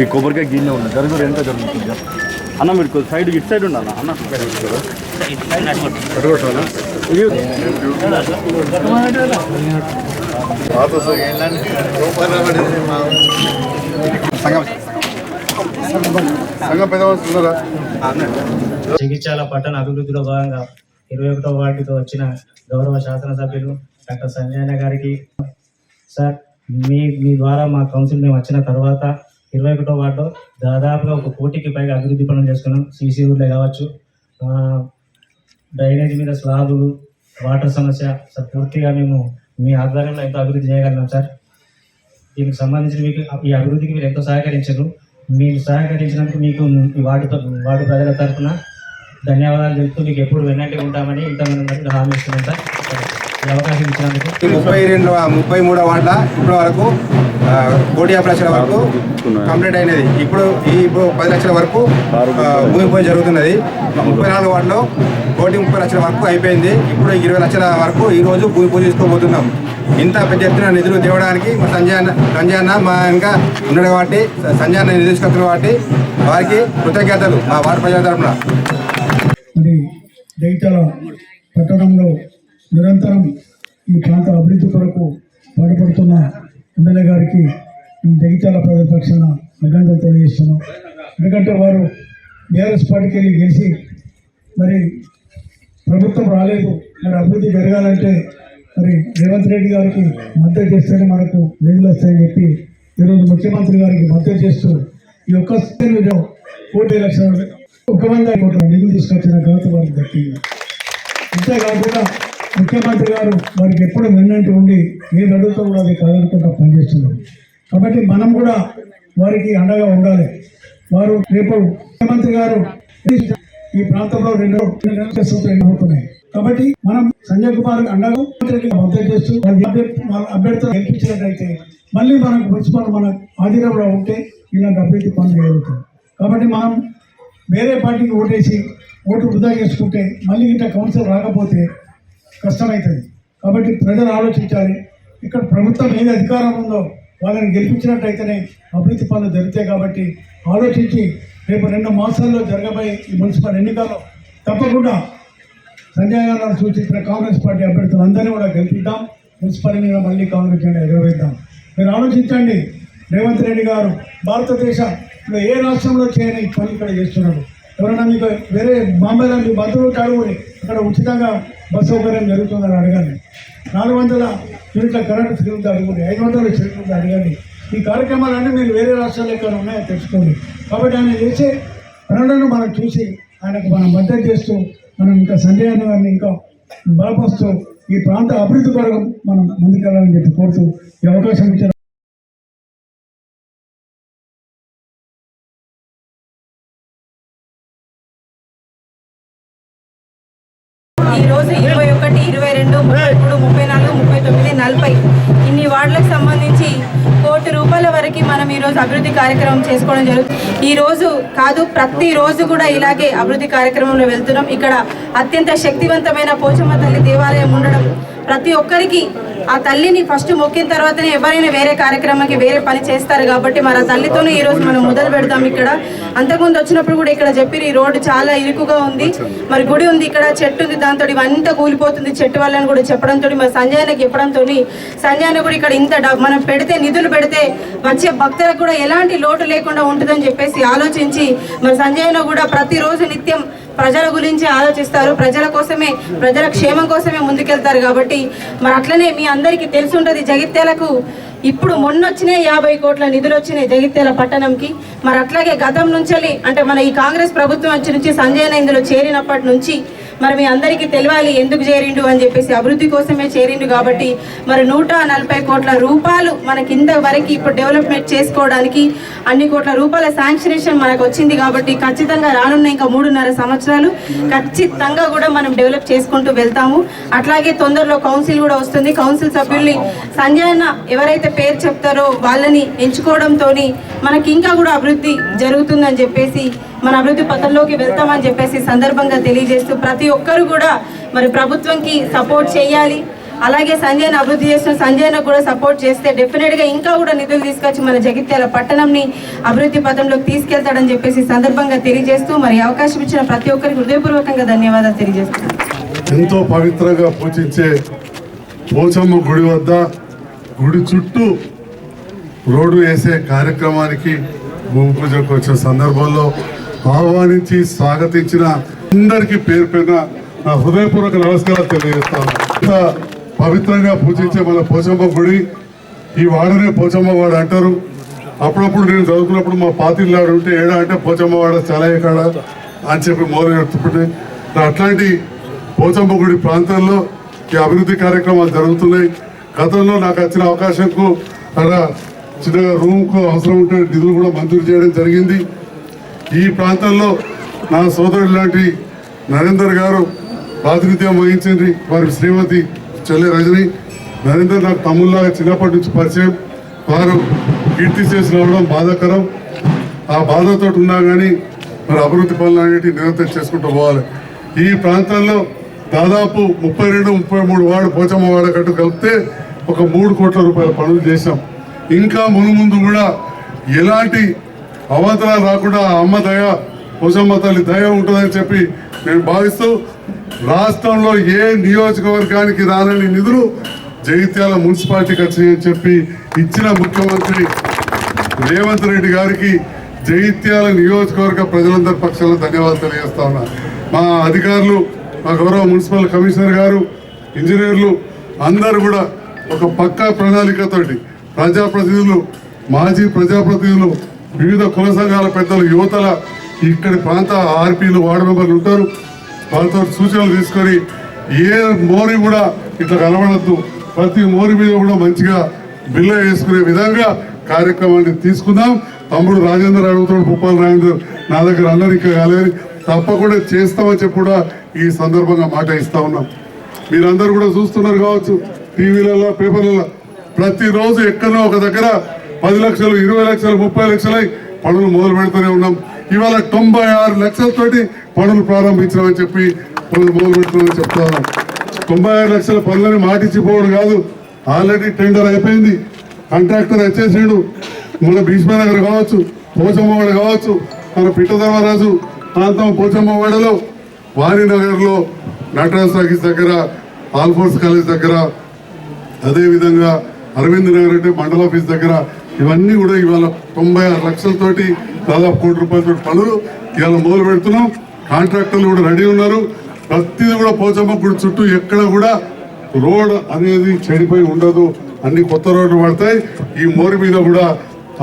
ఈ కొబ్బరికాయ గిన్నె ఉంది. జరుగురు ఎంత జరుగుతుంది? అన్న మీరు సైడ్ ఇటు సైడ్ ఉండాలి? అన్న పెద్ద జగిత్యాల పట్టణ అభివృద్ధిలో భాగంగా ఇరవై ఒకటో వార్డుతో వచ్చిన గౌరవ శాసనసభ్యులు డాక్టర్ సంజయన గారికి. సార్ మీ మీ ద్వారా మా కౌన్సిల్ మేము వచ్చిన తర్వాత ఇరవై ఒకటో వార్డులో దాదాపుగా ఒక కోటికి పైగా అభివృద్ధి పనులు చేసుకున్నాం. సీసీ ఊర్లే కావచ్చు. డ్రైనేజ్ మీద స్లాబులు వాటర్ సమస్య సార్ పూర్తిగా మేము మీ ఆధ్వర్యంలో ఎంతో అభివృద్ధి చేయగలిగాం సార్. దీనికి సంబంధించి మీకు ఈ అభివృద్ధికి మీరు ఎంతో సహకరించారు. మీరు సహకరించినందుకు మీకు ఈ వార్డు వార్డు ప్రజల తరఫున ధన్యవాదాలు చెప్తూ మీకు ఎప్పుడు వెన్నట్టు ఉంటామని ఇంతమంది హామీ ఇస్తున్నాం సార్. ఈ అవకాశం ఇచ్చినందుకు ముప్పై రెండు ముప్పై మూడో వార్డుల ఇప్పటి వరకు కోటి యాభై లక్షల వరకు కంప్లీట్ అయినది. ఇప్పుడు ఈ ఇప్పుడు పది లక్షల వరకు భూమి పూజ జరుగుతున్నది. ముప్పై నాలుగు వార్డులో కోటి ముప్పై లక్షల వరకు అయిపోయింది. ఇప్పుడు ఇరవై లక్షల వరకు ఈ రోజు భూమి పూజ చేసుకోబోతున్నాం. ఇంత పెద్ద ఎత్తున నిధులు తేవడానికి మా సంజయ్ అన్న సంజయ్ అన్న మా ఇంకా ఉన్నాడు కాబట్టి సంజయ్ అన్న నిధులు కాబట్టి వారికి కృతజ్ఞతలు మా వార్డు ప్రజల తరఫున. పట్టణంలో నిరంతరం ఈ ప్రాంత అభివృద్ధి కొరకు పాటుపడుతున్న ఎమ్మెల్యే గారికి ఈ జగిత్యాల ప్రజల పక్షాన అభినందనలు తెలియజేస్తున్నాం. ఎందుకంటే వారు బీఆర్ఎస్ పార్టీకి వెళ్ళి గెలిచి మరి ప్రభుత్వం రాలేదు మరి అభివృద్ధి జరగాలంటే మరి రేవంత్ రెడ్డి గారికి మద్దతు చేస్తేనే మనకు నిధులు వస్తాయని చెప్పి ఈరోజు ముఖ్యమంత్రి గారికి మద్దతు చేస్తూ ఈ ఒక్క కోటి లక్షల ఒక వంద కోట్ల నిధులు తీసుకొచ్చిన ఘనత వారికి దక్కింది. అంతేకాకుండా ముఖ్యమంత్రి గారు వారికి ఎప్పుడు వెన్నంటి ఉండి ఏ అడుగుతూ కూడా అది కాదనుకుంటా పనిచేస్తున్నారు. కాబట్టి మనం కూడా వారికి అండగా ఉండాలి. వారు రేపు ముఖ్యమంత్రి గారు ఈ ప్రాంతంలో రెండు అవుతున్నాయి. కాబట్టి మనం సంజయ్ కుమార్ అండగా మద్దతు చేస్తూ అభ్యర్థులు గెలిపించినట్టయితే మళ్ళీ మనకు మున్సిపల్ మన ఆధీనంలో ఉంటే ఇలాంటి అభివృద్ధి పనులు జరుగుతాయి. కాబట్టి మనం వేరే పార్టీకి ఓటేసి ఓటు వృధా చేసుకుంటే మళ్ళీ ఇంత కౌన్సిల్ రాకపోతే కష్టమవుతుంది కాబట్టి ప్రజలు ఆలోచించాలి. ఇక్కడ ప్రభుత్వం ఏది అధికారం ఉందో వాళ్ళని గెలిపించినట్టయితేనే అభివృద్ధి పనులు జరుగుతాయి కాబట్టి ఆలోచించి రేపు రెండు మాసాల్లో జరగబోయే ఈ మున్సిపల్ ఎన్నికల్లో తప్పకుండా సంజయ్ గారు సూచించిన కాంగ్రెస్ పార్టీ అభ్యర్థులందరినీ కూడా గెలిపిద్దాం. మున్సిపల్ ఎన్నికల్లో మళ్ళీ కాంగ్రెస్ జెండా ఎగరవేద్దాం. మీరు ఆలోచించండి. రేవంత్ రెడ్డి గారు భారతదేశంలో ఏ రాష్ట్రంలో చేయని పని ఇక్కడ చేస్తున్నాడు? ఎవరైనా మీకు వేరే బాంబేలో మీ బంధువులు కాడుకొని అక్కడ ఉచితంగా బస్ సౌకర్యం జరుగుతుందని అడగండి. నాలుగు వందల యూనిట్ల కరెంటు తిరుగుతుంది అడగండి. ఐదు వందల తిరుగుతుంది అడగండి. ఈ కార్యక్రమాలన్నీ మీరు వేరే రాష్ట్రాల్లో ఎక్కడ ఉన్నాయో తెలుసుకోండి. కాబట్టి ఆయన చేసే పనులను మనం చూసి ఆయనకు మనం మద్దతు చేస్తూ మనం ఇంకా సంజయ్ అన్న గారిని ఇంకా బలపరుస్తూ ఈ ప్రాంత అభివృద్ధి కొరకు మనం ముందుకెళ్ళాలని చెప్పి కోరుతూ ఈ అవకాశం ఇచ్చారు వార్డులకు సంబంధించి కోటి రూపాయల వరకు మనం ఈరోజు అభివృద్ధి కార్యక్రమం చేసుకోవడం జరుగుతుంది. ఈ రోజు కాదు ప్రతిరోజు కూడా ఇలాగే అభివృద్ధి కార్యక్రమంలో వెళ్తున్నాం. ఇక్కడ అత్యంత శక్తివంతమైన పోచమ్మ తల్లి దేవాలయం ఉండడం ప్రతి ఒక్కరికి ఆ తల్లిని ఫస్ట్ మొక్కిన తర్వాతనే ఎవరైనా వేరే కార్యక్రమానికి వేరే పని చేస్తారు కాబట్టి మరి ఆ తల్లితోనే ఈ రోజు మనం మొదలు పెడతాం ఇక్కడ. అంతకుముందు వచ్చినప్పుడు కూడా ఇక్కడ చెప్పి ఈ రోడ్డు చాలా ఇరుకుగా ఉంది. మరి గుడి ఉంది ఇక్కడ చెట్టు ఉంది దాంతో ఇవంతా కూలిపోతుంది. చెట్టు వల్ల కూడా చెప్పడంతో మరి సంజయనకి చెప్పడంతో సంజయన కూడా ఇక్కడ ఇంత డబ్బు మనం పెడితే నిధులు పెడితే వచ్చే భక్తులకు కూడా ఎలాంటి లోటు లేకుండా ఉంటుందని చెప్పేసి ఆలోచించి మరి సంజయన కూడా ప్రతిరోజు నిత్యం ప్రజల గురించి ఆలోచిస్తారు. ప్రజల కోసమే ప్రజల క్షేమం కోసమే ముందుకెళ్తారు కాబట్టి మరి అట్లనే మీ అందరికీ తెలిసి ఉంటుంది జగిత్యాలకు. ఇప్పుడు మొన్న వచ్చినాయి యాభై కోట్ల నిధులు వచ్చినాయి జగిత్యాల పట్టణంకి. మరి అట్లాగే గతం నుంచి అంటే మన ఈ కాంగ్రెస్ ప్రభుత్వం వచ్చి నుంచి సంజయ్ ఇందులో చేరినప్పటి నుంచి మరి మీ అందరికీ తెలియాలి ఎందుకు చేరిండు అని చెప్పేసి అభివృద్ధి కోసమే చేరిండు కాబట్టి మరి నూట నలభై కోట్ల రూపాయలు మనకి ఇంతవరకు ఇప్పుడు డెవలప్మెంట్ చేసుకోవడానికి అన్ని కోట్ల రూపాయల శాంక్షనేషన్ మనకు వచ్చింది కాబట్టి ఖచ్చితంగా రానున్న ఇంకా మూడున్నర సంవత్సరాలు ఖచ్చితంగా కూడా మనం డెవలప్ చేసుకుంటూ వెళ్తాము. అట్లాగే తొందరలో కౌన్సిల్ కూడా వస్తుంది. కౌన్సిల్ సభ్యుల్ని సంజయన ఎవరైతే పేరు చెప్తారో వాళ్ళని ఎంచుకోవడంతో మనకి ఇంకా కూడా అభివృద్ధి జరుగుతుందని చెప్పేసి మన అభివృద్ధి పథంలోకి వెళ్తామని చెప్పేసి సందర్భంగా తెలియజేస్తూ ప్రతి ఒక్కరు కూడా మరి ప్రభుత్వంకి సపోర్ట్ చేయాలి. అలాగే సంజయ్ను అభివృద్ధి చేస్తున్న సంజయ్ను కూడా సపోర్ట్ చేస్తే డెఫినెట్గా ఇంకా కూడా నిధులు తీసుకొచ్చి మన జగిత్యాల పట్టణంని అభివృద్ధి పథంలోకి తీసుకెళ్తాడని చెప్పేసి సందర్భంగా తెలియజేస్తూ మరి అవకాశం ఇచ్చిన ప్రతి ఒక్కరికి హృదయపూర్వకంగా ధన్యవాదాలు తెలియజేస్తున్నాను. ఎంతో పవిత్రంగా పూజించే పోచమ్మ గుడి వద్ద గుడి చుట్టూ రోడ్డు వేసే కార్యక్రమానికి భూమి పూజకు వచ్చిన సందర్భంలో ఆహ్వానించి స్వాగతించిన అందరికీ పేరు పేరున నా హృదయపూర్వక నమస్కారాలు తెలియజేస్తాను. పవిత్రంగా పూజించే మన పోచమ్మ గుడి ఈ వాడనే పోచమ్మ వాడు అంటారు. అప్పుడప్పుడు నేను చదువుకున్నప్పుడు మా పాతిల్లాడు ఉంటే ఏడా అంటే పోచమ్మ వాడ చాలా కాడ అని చెప్పి మోదీ చెప్తుంటే అట్లాంటి పోచమ్మ గుడి ప్రాంతంలో ఈ అభివృద్ధి కార్యక్రమాలు జరుగుతున్నాయి. గతంలో నాకు వచ్చిన అవకాశంకు అక్కడ చిన్నగా రూమ్కు అవసరం ఉంటే నిధులు కూడా మంజూరు చేయడం జరిగింది. ఈ ప్రాంతంలో నా సోదరుడు లాంటి నరేందర్ గారు ప్రాతినిధ్యం వహించింది వారి శ్రీమతి చెల్లె రజని. నరేందర్ నాకు తమ్ముళ్ళలాగా చిన్నప్పటి నుంచి పరిచయం. వారు కీర్తి చేసి రావడం బాధాకరం. ఆ బాధతో ఉన్నా కానీ మరి అభివృద్ధి పనులు అనేటివి నిరంతరం చేసుకుంటూ పోవాలి. ఈ ప్రాంతంలో దాదాపు ముప్పై రెండు ముప్పై మూడు వార్డు పోచమ్మ వాడకట్టు కలిపితే ఒక మూడు కోట్ల రూపాయల పనులు చేశాం. ఇంకా మును ముందు కూడా ఎలాంటి అవాంతరాలు రాకుండా అమ్మ దయ పోచమ్మ తల్లి దయ ఉంటుందని చెప్పి నేను భావిస్తూ రాష్ట్రంలో ఏ నియోజకవర్గానికి రానని నిధులు జగిత్యాల మున్సిపాలిటీకి వచ్చాయని చెప్పి ఇచ్చిన ముఖ్యమంత్రి రేవంత్ రెడ్డి గారికి జగిత్యాల నియోజకవర్గ ప్రజలందరి పక్షాన ధన్యవాదాలు తెలియజేస్తా ఉన్నా. మా అధికారులు మా గౌరవ మున్సిపల్ కమిషనర్ గారు ఇంజనీర్లు అందరూ కూడా ఒక పక్కా ప్రణాళికతోటి ప్రజాప్రతినిధులు మాజీ ప్రజాప్రతినిధులు వివిధ కుల సంఘాల పెద్దలు యువతల ఇక్కడి ప్రాంత ఆర్పీలు వార్డు మెంబర్లు ఉంటారు. వాళ్ళతో సూచనలు తీసుకొని ఏ మోరి కూడా ఇట్లా కలవడద్దు. ప్రతి మోరి మీద కూడా మంచిగా బిల్ల వేసుకునే విధంగా కార్యక్రమాన్ని తీసుకుందాం. తమ్ముడు రాజేందర్ అడుగుతాడు పుప్పాల రాజేందర్ నా దగ్గర అందరు ఇంకా కాలేదు తప్పకుండా చేస్తామని చెప్పి కూడా ఈ సందర్భంగా మాట ఇస్తా ఉన్నాం. మీరందరూ కూడా చూస్తున్నారు కావచ్చు టీవీలలో పేపర్లలో. ప్రతిరోజు ఎక్కడో ఒక దగ్గర పది లక్షలు ఇరవై లక్షలు ముప్పై లక్షలై పనులు మొదలు పెడుతూనే ఉన్నాం. ఇవాళ తొంభై ఆరు లక్షలతోటి పనులు ప్రారంభించామని చెప్పి పనులు మొదలు పెడుతున్నామని చెప్తాను తొంభై ఆరు లక్షల పనులని మాటిచ్చిపోవడం కాదు ఆల్రెడీ టెండర్ అయిపోయింది. కాంట్రాక్టర్ వచ్చేసిండు. మన భీష్మనగర్ కావచ్చు పోచమ్మవాడ కావచ్చు మన పిట్టధర్మరాజు ప్రాంతం పోచమ్మవాడలో వారినగర్లో నటరాజ్ టాకీస్ దగ్గర ఆల్ఫోర్స్ కాలేజ్ దగ్గర అదేవిధంగా అరవింద్ నగర్ అంటే మండల ఆఫీస్ దగ్గర ఇవన్నీ కూడా ఇవాళ తొంభై ఆరు లక్షలతోటి దాదాపు కోటి రూపాయలతో పనులు ఇవాళ మొదలు పెడుతున్నాం. కాంట్రాక్టర్లు కూడా రెడీ ఉన్నారు. ప్రతిదీ కూడా పోచమ్మ గుడి చుట్టూ ఎక్కడ కూడా రోడ్ అనేది చెడిపోయి ఉండదు. అన్ని కొత్త రోడ్లు పడతాయి. ఈ మోరి మీద కూడా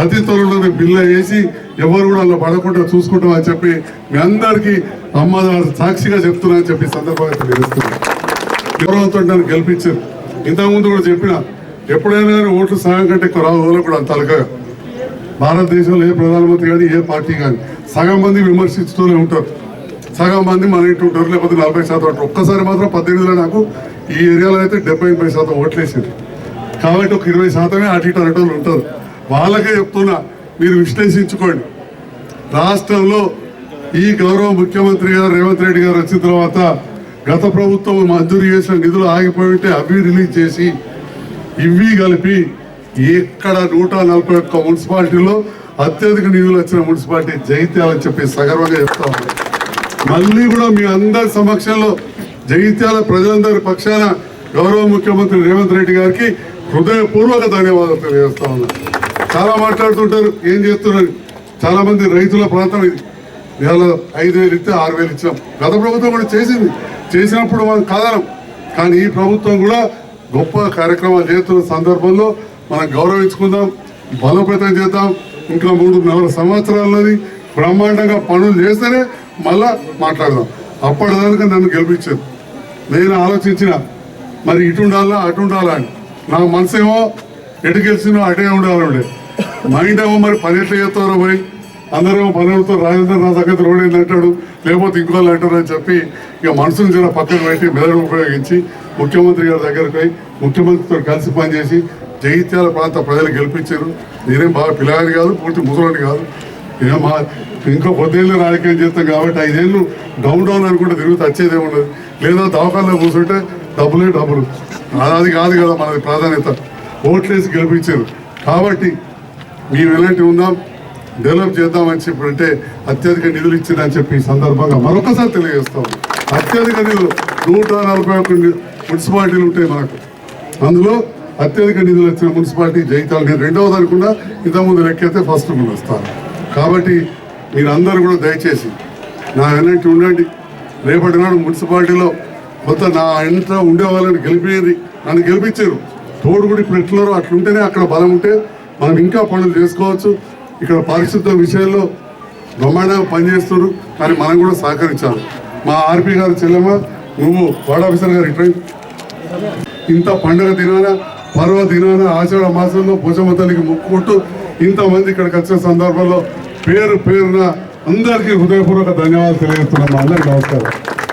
అతి త్వరలోనే బిల్లు వేసి ఎవరు కూడా అలా పడకుండా చూసుకుంటాం అని చెప్పి మీ అందరికీ అమ్మదారు సాక్షిగా చెప్తున్నా అని చెప్పి సందర్భంగా తెలియజేస్తున్నాను. గౌరవంతో నన్ను గెలిపించారు. ఇంతకుముందు కూడా చెప్పిన ఎప్పుడైనా కానీ ఓట్లు సగం కంటే ఎక్కువ కూడా అంత అలకగా. భారతదేశంలో ఏ ప్రధానమంత్రి కానీ ఏ పార్టీ కానీ సగం మంది విమర్శిస్తూనే ఉంటారు. సగం మంది మన ఇంటి ఉంటారు లేకపోతే నలభై శాతం ఉంటారు. ఒక్కసారి మాత్రం పద్దెనిమిదిలో నాకు ఈ ఏరియాలో అయితే డెబ్బై ఎనభై శాతం ఓట్లేసింది కాబట్టి ఒక ఇరవై శాతమే అటు ఇటు అనేటోళ్ళు ఉంటారు వాళ్ళకే చెప్తున్నా మీరు విశ్లేషించుకోండి. రాష్ట్రంలో ఈ గౌరవ ముఖ్యమంత్రి గారు రేవంత్ రెడ్డి గారు వచ్చిన తర్వాత గత ప్రభుత్వం మంజూరు చేసిన నిధులు ఆగిపోయి ఉంటే అవి రిలీజ్ చేసి ఇవి కలిపి ఎక్కడ నూట నలభై ఒక్క మున్సిపాలిటీలో అత్యధిక నిధులు వచ్చిన మున్సిపాలిటీ జైత్యాల అని చెప్పి సగర్వంగా చెప్తా మళ్ళీ కూడా మీ అందరి సమక్షంలో జగిత్యాల ప్రజలందరి పక్షాన గౌరవ ముఖ్యమంత్రి రేవంత్ రెడ్డి గారికి హృదయపూర్వక ధన్యవాదాలు తెలియజేస్తా ఉన్నా. చాలా మాట్లాడుతుంటారు ఏం చేస్తున్నారు? చాలా మంది రైతుల ప్రాంతం ఇది. నెల ఐదు వేలు ఇస్తే ఆరు వేలు ఇచ్చాం గత ప్రభుత్వం కూడా చేసింది. చేసినప్పుడు మనం కాదనం కానీ ఈ ప్రభుత్వం కూడా గొప్ప కార్యక్రమాలు చేస్తున్న సందర్భంలో మనం గౌరవించుకుందాం బలోపేతం చేద్దాం. ఇంకా మూడు నాలుగు సంవత్సరాలని బ్రహ్మాండంగా పనులు చేస్తేనే మళ్ళా మాట్లాడదాం. అప్పటిదాకా నన్ను గెలిపించారు. నేను ఆలోచించిన మరి ఇటు ఉండాలా అటు ఉండాలా అని. నా మనసేమో ఎటు గెలిచినో అటే ఉండాలండి. మైండ్ ఏమో మరి పని ఎట్లా చేస్తారో పోయి అందరూ పని రాజేంద్ర నా దగ్గర రోడ్ ఏంటంటాడు అంటాడు లేకపోతే ఇంకోళ్ళు అంటారు అని చెప్పి ఇక మనసును జర పక్కన పెట్టి మెదడు ఉపయోగించి ముఖ్యమంత్రి గారి దగ్గరకు పోయి ముఖ్యమంత్రితో కలిసి పనిచేసి జగిత్యాల ప్రాంత ప్రజలు గెలిపించారు. నేనేం బాగా పిల్లగాని కాదు పూర్తి ముసలోని కాదు. ఇక మా ఇంకా పొద్దేళ్ళు రాజకీయం చేస్తాం కాబట్టి ఐదేళ్ళు డౌన్ డౌన్ అనుకుంటే తిరుగుతూ వచ్చేదే ఉండదు. లేదా దవాఖానలో కూర్చుంటే డబ్బులే డబ్బులు. అది అది కాదు కదా మనది ప్రాధాన్యత. ఓట్లేసి గెలిపించారు. కాబట్టి మేము ఎలాంటి ఉందాం డెవలప్ చేద్దామని చెప్పి అంటే అత్యధిక నిధులు ఇచ్చిందని చెప్పి ఈ సందర్భంగా మరొకసారి తెలియజేస్తాం అత్యధిక నిధులు నూట నలభై ఒక మున్సిపాలిటీలు ఉంటాయి మనకు. అందులో అత్యధిక నిధులు వచ్చిన మున్సిపాలిటీ జైతాలు. నేను రెండవది అనుకున్నా ఇంతకుముందు లెక్కైతే ఫస్ట్ ముందు వస్తాను. కాబట్టి మీరందరూ కూడా దయచేసి నా ఎన్నటి ఉండండి. రేపటి నాడు మున్సిపాలిటీలో కొత్త నా ఇంట ఉండే వాళ్ళని గెలిపేది నన్ను గెలిపించారు. తోడు కూడా ఇప్పుడు ఎట్లున్నారో అట్లుంటేనే అక్కడ బలం ఉంటే మనం ఇంకా పనులు చేసుకోవచ్చు. ఇక్కడ పారిశుద్ధ విషయంలో బ్రహ్మాండంగా పనిచేస్తున్నారు. కానీ మనం కూడా సహకరించాలి. మా ఆర్పీ గారు చెల్లెమ్మ నువ్వు వార్డ్ ఆఫీసర్ గారు ఇట్లా ఇంత పండుగ దినాన పర్వ దినాన ఆషాఢ మాసంలో భుజమ్మ తల్లికి మొక్కుకుంటూ ఇంతమంది ఇక్కడికి వచ్చిన సందర్భంలో పేరు పేరున అందరికీ హృదయపూర్వక ధన్యవాదాలు తెలియజేస్తున్నాం. అందరికీ నమస్కారం.